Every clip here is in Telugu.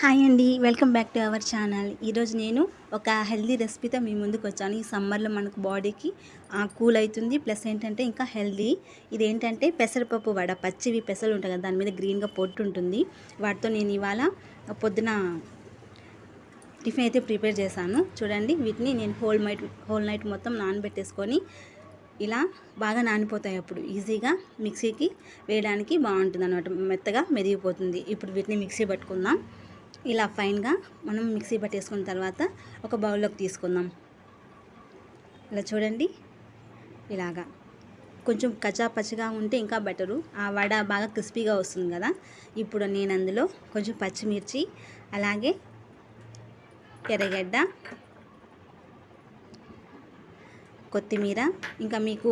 హాయ్ అండి welcome back to our channel. ఈరోజు నేను ఒక హెల్దీ రెసిపీతో మీ ముందుకు వచ్చాను. ఈ సమ్మర్లో మనకు బాడీకి కూల్ అవుతుంది. ప్లస్ ఏంటంటే ఇంకా హెల్దీ. ఇదేంటంటే పెసరపప్పు వడ పచ్చివి పెసలు ఉంటాయి కదా దాని మీద గ్రీన్గా పొట్టు ఉంటుంది. వాటితో నేను ఇవాళ పొద్దున టిఫిన్ అయితే ప్రిపేర్ చేశాను. చూడండి వీటిని నేను హోల్ నైట్ హోల్ నైట్ మొత్తం నానబెట్టేసుకొని ఇలా బాగా నానిపోతాయి అప్పుడు. ఈజీగా మిక్సీకి వేయడానికి బాగుంటుంది అనమాట మెత్తగా మెదిగిపోతుంది. ఇప్పుడు వీటిని మిక్సీ పట్టుకుందాం. ఇలా ఫైన్గా మనం మిక్సీ పట్టేసుకున్న తర్వాత ఒక బౌల్లోకి తీసుకుందాం. ఇలా చూడండి. ఇలాగా. కొంచెం కచ్చా పచ్చిగా ఉంటే ఇంకా బెటరు. ఆ వడ బాగా క్రిస్పీగా వస్తుంది కదా. ఇప్పుడు నేను అందులో కొంచెం పచ్చిమిర్చి అలాగే ఎర్రగడ్డ కొత్తిమీర ఇంకా మీకు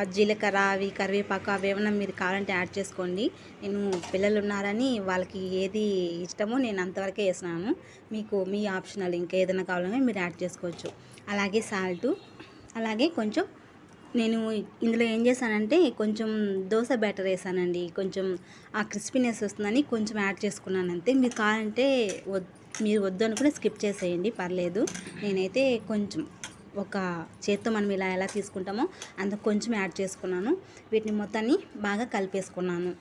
ఆ జీలకర్ర అవి కరివేపాకు అవి ఏమైనా మీరు కావాలంటే యాడ్ చేసుకోండి. నేను పిల్లలు ఉన్నారని వాళ్ళకి ఏది ఇష్టమో నేను అంతవరకే వేసినాను మీకు మీ ఆప్షనల్ ఇంకా ఏదైనా కావాలని మీరు యాడ్ చేసుకోవచ్చు. అలాగే సాల్టు అలాగే కొంచెం నేను ఇందులో ఏం చేశానంటే కొంచెం దోశ బ్యాటర్ వేసానండి. కొంచెం ఆ క్రిస్పీనెస్ వస్తుందని కొంచెం యాడ్ చేసుకున్నాను అంతే. మీరు కావాలంటే మీరు వద్దు అనుకుని స్కిప్ చేసేయండి పర్లేదు. నేనైతే కొంచెం ఒక చేత్తో మనం ఇలా ఎలా తీసుకుంటామో అంత కొంచెం యాడ్ చేసుకున్నాను. వీటిని మొత్తాన్ని బాగా కలిపేసుకున్నాను.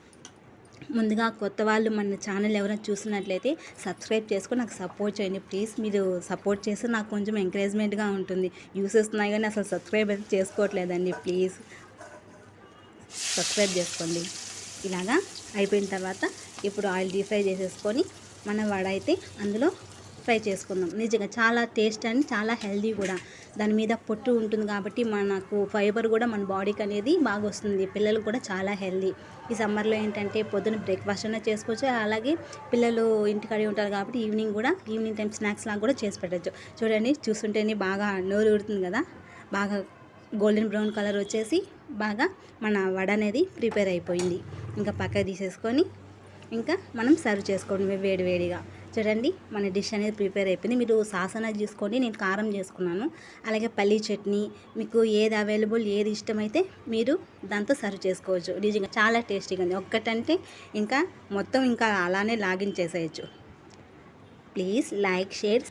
ముందుగా కొత్త వాళ్ళు మన ఛానల్ ఎవరైనా చూసినట్లయితే సబ్స్క్రైబ్ చేసుకొని నాకు సపోర్ట్ చేయండి. ప్లీజ్ మీరు సపోర్ట్ చేస్తే నాకు కొంచెం ఎంకరేజ్మెంట్గా ఉంటుంది. యూస్ వస్తున్నాయి కానీ అసలు సబ్స్క్రైబ్ అయితే చేసుకోవట్లేదండి. ప్లీజ్ సబ్స్క్రైబ్ చేసుకోండి. ఇలాగా అయిపోయిన తర్వాత ఇప్పుడు ఆయిల్ డీప్ ఫ్రై చేసేసుకొని మన వడ అయితే అందులో ఫ్రై చేసుకుందాం. నిజంగా చాలా టేస్ట్ అండ్ చాలా హెల్దీ కూడా. దాని మీద పొట్టు ఉంటుంది కాబట్టి మనకు ఫైబర్ కూడా మన బాడీకి అనేది బాగా వస్తుంది. పిల్లలు కూడా చాలా హెల్దీ ఈ సమ్మర్లో ఏంటంటే పొద్దున బ్రేక్ఫాస్ట్ అయినా చేసుకోవచ్చు. అలాగే పిల్లలు ఇంటికాడే ఉంటారు కాబట్టి ఈవినింగ్ కూడా ఈవినింగ్ టైం స్నాక్స్ లాగా కూడా చేసి పెట్టచ్చు. చూడండి చూస్తుంటేనే బాగా నోరు ఊరుతుంది కదా. బాగా గోల్డెన్ బ్రౌన్ కలర్ వచ్చేసి బాగా మన వడ అనేది ప్రిపేర్ అయిపోయింది. ఇంకా పక్క తీసేసుకొని ఇంకా మనం సర్వ్ చేసుకోండి వేడి వేడిగా. చూడండి మన డిష్ అనేది ప్రిపేర్ అయిపోయింది. మీరు సాసన చూసుకోండి నేను కారం చేసుకున్నాను. అలాగే పల్లీ చట్నీ మీకు ఏది అవైలబుల్ ఏది ఇష్టమైతే మీరు దాంతో సర్వ్ చేసుకోవచ్చు. నిజంగా చాలా టేస్టీగా ఉంది. ఒక్కటంటే ఇంకా మొత్తం ఇంకా అలానే లాగిన్ చేసేయచ్చు. Please like share